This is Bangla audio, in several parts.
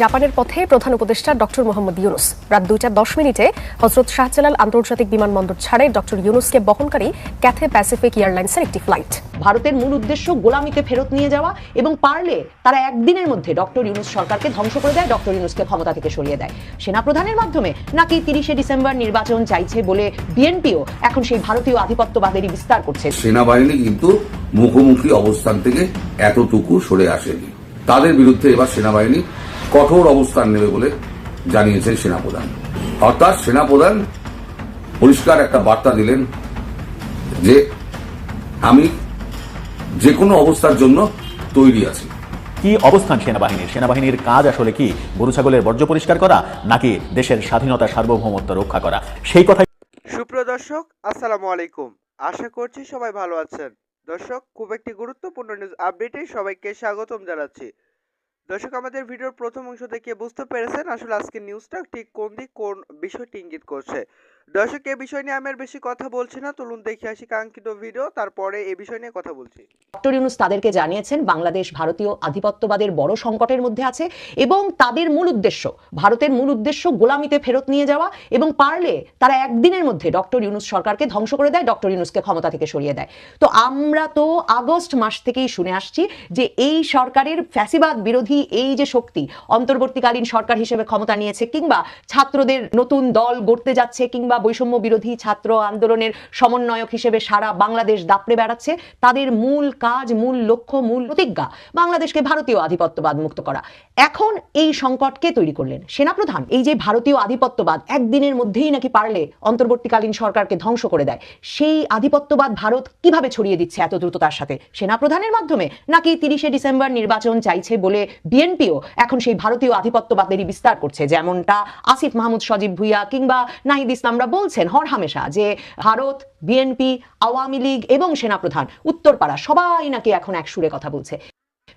জাপানের পথে প্রধান উপদেষ্টা ডক্টর মোহাম্মদ ইউনুস। রাত দুইটা দশ মিনিটে হজরত শাহজালাল আন্তর্জাতিক বিমানবন্দর ছাড়ে ডক্টর ইউনুসকে বহনকারী ক্যাথে প্যাসিফিক এয়ারলাইন্সের একটি ফ্লাইট। ভারতের মূল উদ্দেশ্য গোলামিতে ফেরত নিয়ে যাওয়া এবং পারলে তারা একদিনের মধ্যে ডক্টর ইউনুস সরকারকে ধ্বংস করে দেয় ডক্টর ইউনুসকে ক্ষমতা থেকে সরিয়ে দেয়। সেনাপ্রধানের মাধ্যমে নাকি তিরিশে ডিসেম্বর নির্বাচন চাইছে বলে বিএনপিও এখন সেই ভারতীয় আধিপত্যবাদেরই বিস্তার করছে। সেনাবাহিনী কিন্তু মুখোমুখি অবস্থান থেকে এতটুকু সরে আসেনি। তাদের বিরুদ্ধে এবার সেনাবাহিনী কঠোর অবস্থান নেবে বলে জানিয়েছেন সেনাপ্রধান। অর্থাৎ সেনাপ্রধান পরিষ্কার একটা বার্তা দিলেন যে আমি যে কোনো অবস্থার জন্য তৈরি আছি। কি অবস্থান সেনাবাহিনীর? সেনাবাহিনীর কাজ আসলে কি? গরু ছাগলের বর্জ্য পরিষ্কার করা নাকি দেশের স্বাধীনতা সার্বভৌমত্ব রক্ষা করা? সেই কথা সুপ্রিয় দর্শক আসসালামু আলাইকুম। আশা করছি সবাই ভালো আছেন। দর্শক খুব একটি গুরুত্বপূর্ণ নিউজ আপডেটে সবাইকে স্বাগতম জানাচ্ছি। দর্শক, আমাদের ভিডিওর প্রথম অংশ দেখে বুঝতে পেরেছেন আসলে আজকের নিউজটা ঠিক কোন দিক কোন বিষয়টি ইঙ্গিত করছে। দর্শক এই বিষয় নিয়ে আমি আর বেশি কথা বলছি না। চলুন দেখে আসি কাঙ্ক্ষিত ভিডিও তারপরে এই বিষয় নিয়ে কথা বলছি। ডক্টর ইউনুস তাদেরকে জানিয়েছেন, বাংলাদেশ ভারতীয় আধিপত্যবাদের বড় সংকটের মধ্যে আছে এবং তাদের মূল উদ্দেশ্য, ভারতের মূল উদ্দেশ্য গোলামিতে ফেরত নিয়ে যাওয়া এবং পারলে তারা একদিনের মধ্যে ডক্টর ইউনুস সরকারকে ধ্বংস করে দেয়, ডক্টর ইউনুসকে ক্ষমতা থেকে সরিয়ে দেয়। তো আমরা তো আগস্ট মাস থেকেই শুনে আসছি যে এই সরকারের ফ্যাসিবাদ বিরোধী এই যে শক্তি, অন্তর্বর্তীকালীন সরকার হিসেবে ক্ষমতা নিয়েছে কিংবা ছাত্রদের নতুন দল গড়তে যাচ্ছে কিংবা বৈষম্য বিরোধী ছাত্র আন্দোলনের সমন্বয়ক হিসেবে সারা বাংলাদেশ দাপড়ে বেড়াচ্ছে, তাদের মূল কাজ, মূল লক্ষ্য, মূল প্রতিজ্ঞা, বাংলাদেশকে ভারতীয় আধিপত্যবাদ মুক্ত করা। এখন এই সংকটকে তৈরি করলেন? সেনাপ্রধান, এই যে ভারতীয় আধিপত্যবাদ একদিনের মধ্যেই নাকি পারলে অন্তর্বর্তীকালীন সরকারকে ধ্বংস করে দেয়, সেই আধিপত্যবাদ ভারত কীভাবে ছড়িয়ে দিচ্ছে এত দ্রুততার সাথে? সেনাপ্রধানের মাধ্যমে? নাকি তিরিশে ডিসেম্বর নির্বাচন চাইছে বলে বিএনপিও এখন সেই ভারতীয় আধিপত্যবাদেরই বিস্তার করছে, যেমনটা আসিফ মাহমুদ সজীব ভুইয়া কিংবা নাহিদ ইসলামরা বলছেন হর হামেশা যে ভারত, বিএনপি, আওয়ামী লীগ এবং সেনাপ্রধান, উত্তরপাড়া, সবাই নাকি এখন এক সুরে কথা বলছে।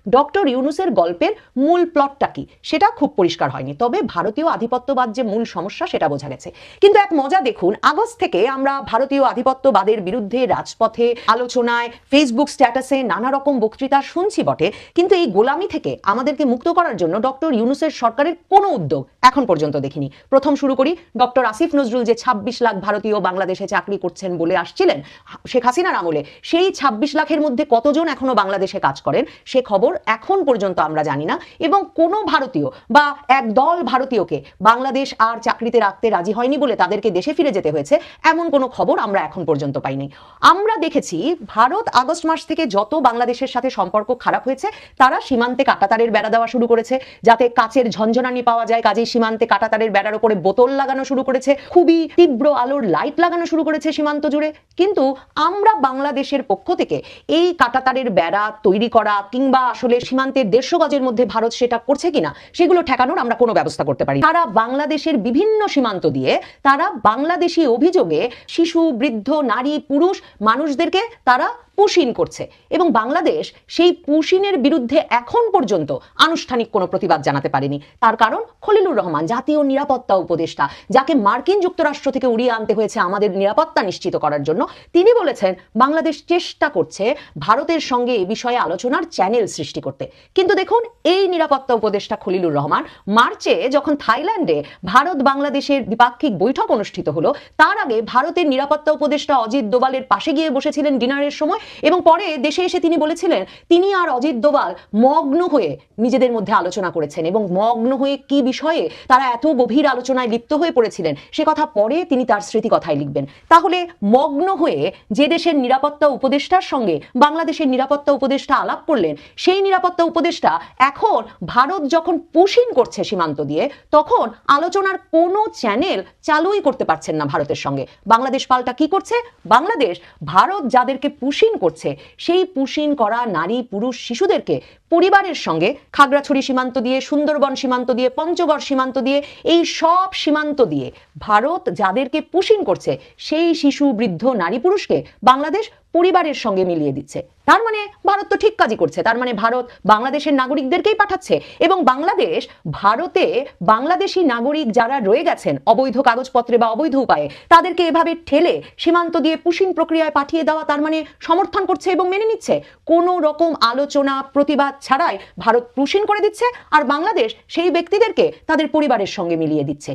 ডক্টর ইউনুসের গল্পের মূল প্লটটা কি? সেটা খুব পরিষ্কার হয়নি। তবে ভারতীয় আধিপত্যবাদ যে মূল সমস্যা, সেটা বোঝা গেছে। কিন্তু এক মজা দেখুন, আগস্ট থেকে আমরা ভারতীয় আধিপত্যবাদের বিরুদ্ধে রাজপথে, আলোচনায় ফেসবুক স্ট্যাটাসে নানা রকম বক্তৃতা শুনছি বটে। কিন্তু এই গোলামি থেকে আমাদেরকে মুক্ত করার জন্য ডক্টর ইউনুসের সরকারের কোনো উদ্যোগ এখন পর্যন্ত দেখিনি। প্রথম শুরু করি, ডক্টর আসিফ নজরুল যে ২৬ লাখ ভারতীয় বাংলাদেশে চাকরি করছেন বলে আসছিলেন, শেখ হাসিনার আমলে, সেই ২৬ লাখের মধ্যে কতজন এখনও বাংলাদেশে কাজ করেন, সে খবর এখন পর্যন্ত আমরা জানি না। এবং কোনো ভারতীয় বা এক দল ভারতীয়কে বাংলাদেশ আর চাকরিতে রাখতে রাজি হয়নি বলে তাদেরকে দেশে ফিরে যেতে হয়েছে, এমন কোনো খবর আমরা এখন পর্যন্ত পাইনি। আমরা দেখেছি ভারত আগস্ট মাস থেকে যত বাংলাদেশের সাথে সম্পর্ক খারাপ হয়েছে, তারা সীমান্তে কাটাতারের বেড়া দেওয়া শুরু করেছে, যাতে কাচের ঝঞ্ঝনানি পাওয়া যায়, কাজেই সীমান্তে কাটাতারের বেড়ার উপরে বোতল লাগানো শুরু করেছে, খুবই তীব্র আলোর লাইট লাগানো শুরু করেছে সীমান্ত জুড়ে। কিন্তু আমরা বাংলাদেশের পক্ষ থেকে এই কাটাতারের বেড়া তৈরি করা কিংবা আসলে সীমান্তের দেড়শো গজের মধ্যে ভারত সেটা করছে কিনা, সেগুলো ঠেকানোর আমরা কোনো ব্যবস্থা করতে পারি তারা বাংলাদেশের বিভিন্ন সীমান্ত দিয়ে, তারা বাংলাদেশি অভিযোগে শিশু, বৃদ্ধ, নারী, পুরুষ মানুষদেরকে তারা পুশিন করছে এবং বাংলাদেশ সেই পুশিনের বিরুদ্ধে এখন পর্যন্ত আনুষ্ঠানিক কোনো প্রতিবাদ জানাতে পারেনি। তার কারণ খলিলুর রহমান, জাতীয় নিরাপত্তা উপদেষ্টা, যাকে মার্কিন যুক্তরাষ্ট্র থেকে উড়িয়ে আনতে হয়েছে আমাদের নিরাপত্তা নিশ্চিত করার জন্য, তিনি বলেছেন, বাংলাদেশ চেষ্টা করছে ভারতের সঙ্গে এ বিষয়ে আলোচনার চ্যানেল সৃষ্টি করতে। কিন্তু দেখুন, এই নিরাপত্তা উপদেষ্টা খলিলুর রহমান মার্চে যখন থাইল্যান্ডে ভারত বাংলাদেশের দ্বিপাক্ষিক বৈঠক অনুষ্ঠিত হলো, তার আগে ভারতের নিরাপত্তা উপদেষ্টা অজিত দোবালের পাশে গিয়ে বসেছিলেন ডিনারের সময়। এবং পরে দেশে এসে তিনি বলেছিলেন, তিনি আর অজিত দোবাল মগ্ন হয়ে নিজেদের মধ্যে আলোচনা করেছেন এবং মগ্ন হয়ে কি বিষয়ে তারা এত গভীর আলোচনায় লিপ্ত হয়ে পড়েছিলেন, সে কথা পরে তিনি তার স্মৃতি কথায় লিখবেন। তাহলে মগ্ন হয়ে যে দেশের নিরাপত্তা উপদেষ্টার সঙ্গে বাংলাদেশের নিরাপত্তা উপদেষ্টা আলাপ করলেন, সেই নিরাপত্তা উপদেষ্টা এখন ভারত যখন পুশিন করছে সীমান্ত দিয়ে, তখন আলোচনার কোনো চ্যানেল চালুই করতে পারছেন না ভারতের সঙ্গে। বাংলাদেশ পাল্টা কি করছে? বাংলাদেশ, ভারত যাদেরকে পুশিন করছে, সেই পুশিন করা নারী, পুরুষ, শিশুদেরকে পরিবারের সঙ্গে খাগড়াছড়ি সীমান্ত দিয়ে, সুন্দরবন সীমান্ত দিয়ে, পঞ্চগড় সীমান্ত দিয়ে, এই সব সীমান্ত দিয়ে ভারত যাদেরকে পুশিন করছে, সেই শিশু, বৃদ্ধ, নারী, পুরুষকে বাংলাদেশ পরিবারের সঙ্গে মিলিয়ে দিচ্ছে। তার মানে ভারত তো ঠিক কাজই করছে। তার মানে ভারত বাংলাদেশের নাগরিকদেরকেই পাঠাচ্ছে এবং বাংলাদেশ ভারতে বাংলাদেশি নাগরিক যারা রয়ে গেছেন, অবৈধ কাগজপত্রে বা অবৈধ উপায়ে, তাদেরকে এভাবে ঠেলে সীমান্ত দিয়ে পুশিন প্রক্রিয়ায় পাঠিয়ে দেওয়া তার মানে সমর্থন করছে এবং মেনে নিচ্ছে। কোনো রকম আলোচনা, প্রতিবাদ ছাড়াই ভারত পুশিন করে দিচ্ছে আর বাংলাদেশ সেই ব্যক্তিদেরকে তাদের পরিবারের সঙ্গে মিলিয়ে দিচ্ছে।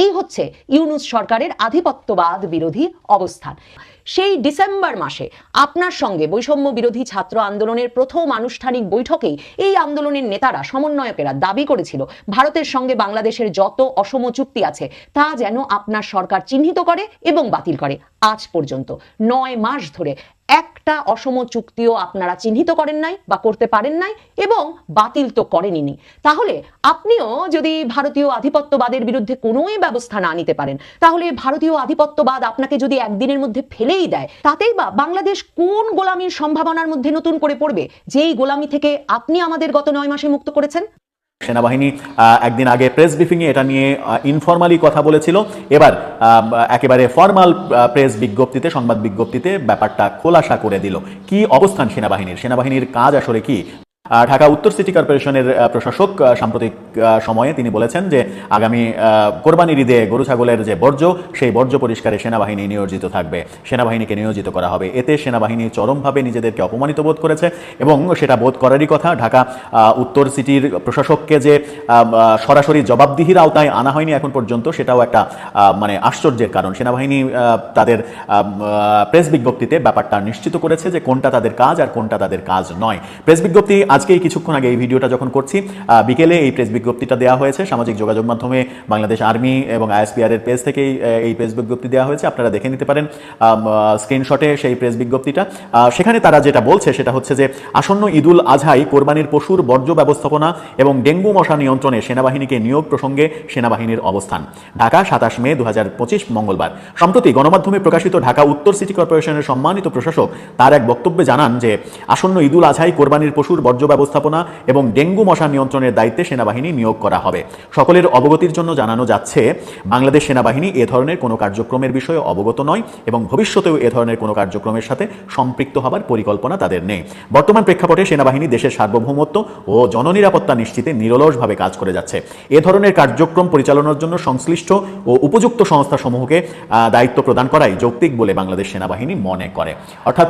এই হচ্ছে ইউনুস সরকারের আধিপত্যবাদ বিরোধী অবস্থান। সেই ডিসেম্বর মাসে আপনার সঙ্গে বৈষম্য বিরোধী ছাত্র আন্দোলনের প্রথম আনুষ্ঠানিক বৈঠকেই এই আন্দোলনের নেতারা সমন্বয়কেরা দাবি করেছিল, ভারতের সঙ্গে বাংলাদেশের যত অসম চুক্তি আছে তা যেন আপনার সরকার চিহ্নিত করে এবং বাতিল করে। আজ পর্যন্ত নয় মাস ধরে একটা অসম চুক্তিও আপনারা চিহ্নিত করেন নাই বা করতে পারেন নাই এবং বাতিল তো করেনি তাহলে আপনিও যদি ভারতীয় আধিপত্যবাদের বিরুদ্ধে কোনোই ব্যবস্থা না নিতে পারেন, তাহলে ভারতীয় আধিপত্যবাদ আপনাকে যদি একদিনের মধ্যে ফেলেই দেয়, তাতেই বা বাংলাদেশ কোন গোলামির সম্ভাবনার মধ্যে নতুন করে পড়বে? যেই গোলামি থেকে আপনি আমাদের গত নয় মাসে মুক্ত করেছেন? সেনাবাহিনী একদিন আগে প্রেস ব্রিফিংয়ে এটা নিয়ে ইনফরমালি কথা বলেছিল। এবার একেবারে ফর্মাল প্রেস বিজ্ঞপ্তিতে, সংবাদ বিজ্ঞপ্তিতে ব্যাপারটা খোলাসা করে দিল। কি অবস্থান সেনাবাহিনীর? সেনাবাহিনীর কাজ আসলে কি? ঢাকা উত্তর সিটি কর্পোরেশনের প্রশাসক সাম্প্রতিক সময়ে তিনি বলেছেন যে আগামী কোরবানির ঈদে গরু ছাগলের যে বর্জ্য, সেই বর্জ্য পরিষ্কারে সেনাবাহিনী নিয়োজিত থাকবে। সেনাবাহিনীকে নিয়োজিত করা হবে। এতে সেনাবাহিনী চরমভাবে নিজেদেরকে অপমানিত বোধ করেছে এবং সেটা বোধ করারই কথা ঢাকা উত্তর সিটির প্রশাসককে যে সরাসরি জবাবদিহির আওতায় আনা হয়নি এখন পর্যন্ত, সেটাও একটা মানে আশ্চর্যের কারণ। সেনাবাহিনী তাদের প্রেস বিজ্ঞপ্তিতে ব্যাপারটা নিশ্চিত করেছে যে কোনটা তাদের কাজ আর কোনটা তাদের কাজ নয়। প্রেস বিজ্ঞপ্তি আজকেই কিছুক্ষণ আগে এই ভিডিওটা যখন করছি বিকেলে এই প্রেস বিজ্ঞপ্তিটা দেওয়া হয়েছে। সামাজিক যোগাযোগ মাধ্যমে বাংলাদেশ আর্মি এবং আইএসপিআর এর পেজ থেকেই এই প্রেস বিজ্ঞপ্তি দেওয়া হয়েছে। আপনারা দেখে নিতে পারেন স্ক্রিনশটে সেই প্রেস বিজ্ঞপ্তিটা। সেখানে তারা যেটা বলছে সেটা হচ্ছে যে, আসন্ন ঈদুল আজহাই কোরবানির পশুর বর্জ্য ব্যবস্থাপনা এবং ডেঙ্গু মশা নিয়ন্ত্রণে সেনাবাহিনীকে নিয়োগ প্রসঙ্গে সেনাবাহিনীর অবস্থান। ঢাকা, সাতাশ মে দু হাজার পঁচিশ মঙ্গলবার। সম্প্রতি গণমাধ্যমে প্রকাশিত ঢাকা উত্তর সিটি কর্পোরেশনের সম্মানিত প্রশাসক তার এক বক্তব্যে জানান যে, আসন্ন ঈদুল আজহাই কোরবানির পশুর বর্জ্য ব্যবস্থাপনা এবং ডেঙ্গু মশা নিয়ন্ত্রণের দায়িত্বে সেনাবাহিনী নিয়োগ করা হবে। সকলের অবগতির জন্য জানানো যাচ্ছে, বাংলাদেশ সেনাবাহিনী এ ধরনের কোনো কার্যক্রমের বিষয়ে অবগত নয় এবং ভবিষ্যতেও এ ধরনের কোনো কার্যক্রমের সাথে সম্পৃক্ত হবার পরিকল্পনা তাদের নেই। বর্তমান প্রেক্ষাপটে সেনাবাহিনী দেশের সার্বভৌমত্ব ও জননিরাপত্তা নিশ্চিতে নিরলসভাবে কাজ করে যাচ্ছে। এ ধরনের কার্যক্রম পরিচালনার জন্য সংশ্লিষ্ট ও উপযুক্ত সংস্থাসমূহকে দায়িত্ব প্রদান করাই যৌক্তিক বলে বাংলাদেশ সেনাবাহিনী মনে করে। অর্থাৎ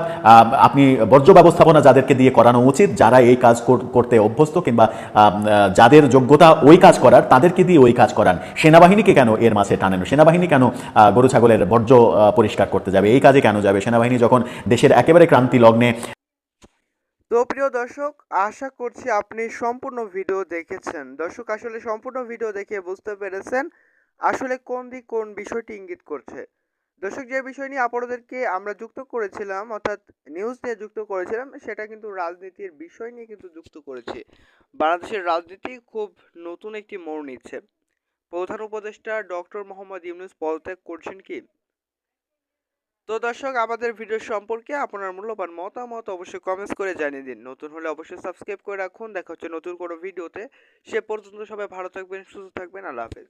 আপনি বর্জ্য ব্যবস্থাপনা যাদেরকে দিয়ে করানো উচিত, যারা এই কাজ কর- করতে অভ্যস্ত কিংবা যাদের যোগ্যতা ওই কাজ করার, তাদেরকে দিয়ে ওই কাজ করান। সেনাবাহিনীকে কেন এর মাঝে টানেন? সেনাবাহিনী কেন গরু, ছাগলের বর্জ্য পরিষ্কার করতে যাবে? এই কাজে কেন যাবে? সেনাবাহিনী যখন দেশের একেবারে ক্রান্তি লগ্নে তো প্রিয় দর্শক, আশা করছি আপনি সম্পূর্ণ ভিডিও দেখেছেন। দর্শক, আসলে সম্পূর্ণ ভিডিও দেখে বুঝতে পেরেছেন আসলে কোন দিক কোন বিষয়টি ইঙ্গিত করছে। দর্শক, যে বিষয় নিয়ে আপনাদেরকে আমরা যুক্ত করেছিলাম, অর্থাৎ নিউজ নিয়ে যুক্ত করেছিলাম, সেটা কিন্তু রাজনীতির বিষয় নিয়ে কিন্তু যুক্ত করেছি। বাংলাদেশের রাজনীতি খুব নতুন একটি মোড় নিচ্ছে। প্রধান উপদেষ্টা ডক্টর মোহাম্মদ ইউনুস পদত্যাগ করছেন কি? তো দর্শক, আমাদের ভিডিও সম্পর্কে আপনার মূল্যবান মতামত অবশ্যই কমেন্টস করে জানিয়ে দিন। নতুন হলে অবশ্যই সাবস্ক্রাইব করে রাখুন। দেখা হচ্ছে নতুন কোনো ভিডিওতে সে পর্যন্ত সবাই ভালো থাকবেন, সুস্থ থাকবেন। আল্লাহ হাফেজ।